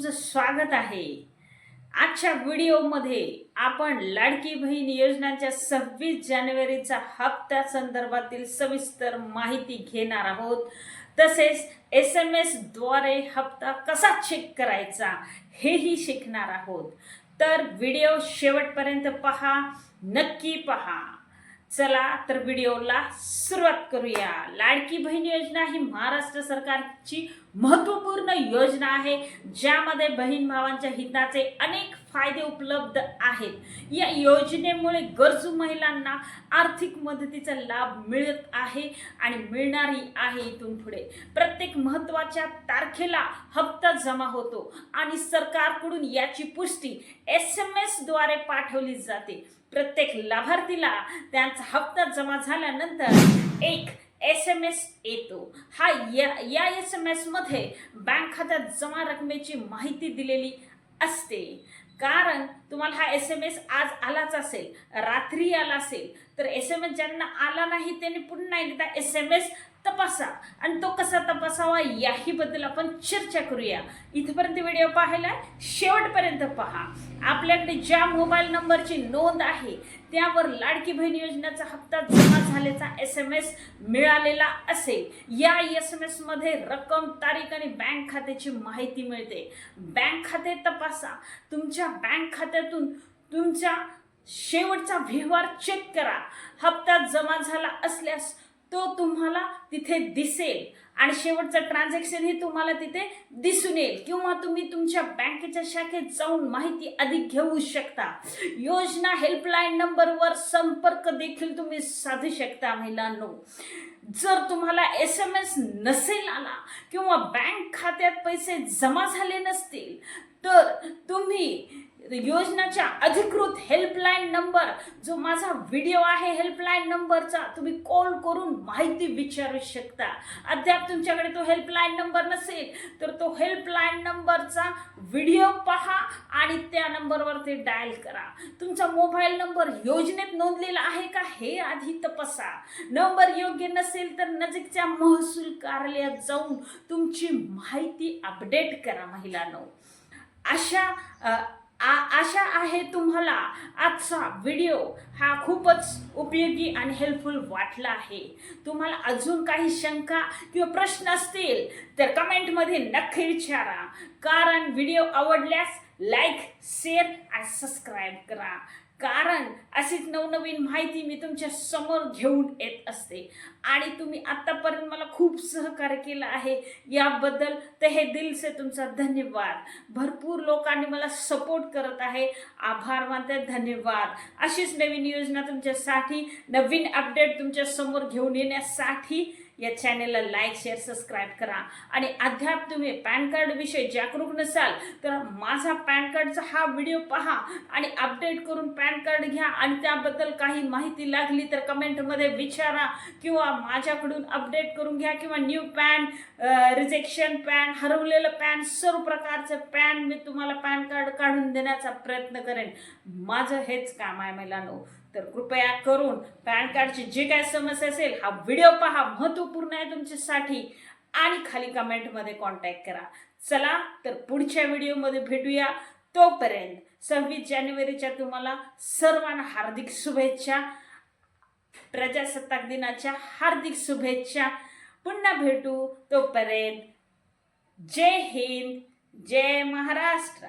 तुमचं स्वागत आहे. आजच्या व्हिडिओमध्ये आपण लाडकी बहीण योजनाच्या सव्वीस जानेवारीचा हप्त्या संदर्भातील सविस्तर माहिती घेणार आहोत. तसेच एस एम एसद्वारे हप्ता कसा चेक करायचा हेही शिकणार आहोत. तर व्हिडिओ शेवटपर्यंत पहा नक्की पहा. चला तर व्हिडिओला सुरुवात करूया. लाडकी बहीण योजना ही महाराष्ट्र सरकारची महत्त्वपूर्ण योजना आहे ज्यामध्ये बहीण भावांच्या हिताचे अनेक फायदे उपलब्ध आहेत. या योजनेमुळे गरजू महिलांना आर्थिक मदतीचा लाभ मिळत आहे आणि मिळणारही आहे इथून पुढे. प्रत्येक महत्त्वाच्या तारखेला हप्ता जमा होतो आणि सरकारकडून याची पुष्टी एस एम एसद्वारे पाठवली जाते. प्रत्येक लाभार्थीला त्यांचा हप्ता जमा झाल्यानंतर एक एस एम एस येतो. हा या या एस एम एसमध्ये बँक खात्यात जमा रकमेची माहिती दिलेली असते. कारण तुम्हाला हा एस एम एस आज आलाच असेल रात्री आला असेल तर एस एम एस ज्यांना आला नाही त्यांनी पुन्हा एकदा एस एम एस तपासा. आणि तो कसा तपासावा याहीबद्दल आपण चर्चा करूया. इथपर्यंत व्हिडिओ पाहायला शेवटपर्यंत पहा. आपल्याकडे ज्या मोबाईल नंबरची नोंद आहे त्यावर लाडकी बहीण योजनेचा हप्ता जमा झाल्याचा एस एम एस मिळालेला असेल. या एस एम एसमध्ये रक्कम तारीख आणि बँक खात्याची माहिती मिळते. बँक खाते तपासा. तुमच्या बँक खात्यात खात्यातून तुमच्या शेवटचा व्यवहार चेक करा. हप्ता जमा झाला असल्यास तो तुम्हाला तिथे दिसेल. आणि शेवटचं ट्रान्झॅक्शन हे तुम्हाला तिथे दिसून येईल. किंवा तुम्ही तुमच्या बँकेच्या शाखेत जाऊन माहिती अधिक घेऊ शकता. योजना हेल्पलाईन नंबरवर संपर्क देखील तुम्ही साधू शकता महिलांनो. जर तुम्हाला एस एम एस नसेल आला किंवा बँक खात्यात पैसे जमा झाले नसतील तर तुम्ही योजनाच्या अधिकृत हेल्पलाईन नंबर जो माझा व्हिडिओ आहे हेल्पलाईन नंबरचा तुम्ही कॉल करून माहिती विचारू शकता. अद्याप तुमच्याकडे तो हेल्पलाईन नंबर नसेल तर तो हेल्पलाईन नंबरचा व्हिडिओ पहा आणि त्या नंबरवर ते डायल करा. तुमचा मोबाईल नंबर योजनेत नोंदलेला आहे का हे आधी तपासा. नंबर योग्य नसेल तर नजीकच्या महसूल कार्यालयात जाऊन तुमची माहिती अपडेट करा महिलांनो. अशा आ- आशा आहे तुम्हाला आजचा व्हिडिओ हा खूपच उपयोगी आणि हेल्पफुल वाटला आहे. तुम्हाला अजून काही शंका किंवा प्रश्न असतील तर कमेंटमध्ये नक्की विचारा. कारण व्हिडिओ आवडल्यास लाईक शेअर आणि सबस्क्राईब करा. कारण अशीच नवनवीन माहिती मी तुमच्यासमोर घेऊन येत असते. आणि तुम्ही आत्तापर्यंत मला खूप सहकार्य केलं आहे. याबद्दल ते हे दिल से तुमचा धन्यवाद. भरपूर लोकांनी मला सपोर्ट करत आहे. आभार मानते धन्यवाद. अशीच नवीन योजना तुमच्यासाठी नवीन अपडेट तुमच्यासमोर घेऊन येण्यासाठी या चॅनेलला लाईक शेअर सबस्क्राईब करा. आणि अद्याप तुम्ही पॅन कार्डविषयी जागरूक नसाल तर माझा पॅन कार्डचा हा व्हिडिओ पहा आणि अपडेट करून पॅन कार्ड घ्या. आणि त्याबद्दल काही माहिती लागली तर कमेंटमध्ये विचारा किंवा माझ्याकडून अपडेट करून घ्या किंवा न्यू पॅन रिजेक्शन पॅन हरवलेलं पॅन सर्व प्रकारचं पॅन मी तुम्हाला पॅन कार्ड काढून देण्याचा प्रयत्न करेन. माझं हेच काम आहे महिलांनो तर कृपया करून पॅन कार्डची जी काय समस्या असेल हा व्हिडिओ पहा. महत्त्वपूर्ण आहे तुमच्यासाठी. आणि खाली कमेंटमध्ये कॉन्टॅक्ट करा. चला तर पुढच्या व्हिडिओमध्ये भेटूया. तोपर्यंत सव्वीस जानेवारीच्या तुम्हाला सर्वांना हार्दिक शुभेच्छा. प्रजासत्ताक दिनाच्या हार्दिक शुभेच्छा. पुन्हा भेटू. तोपर्यंत जय हिंद जय महाराष्ट्र.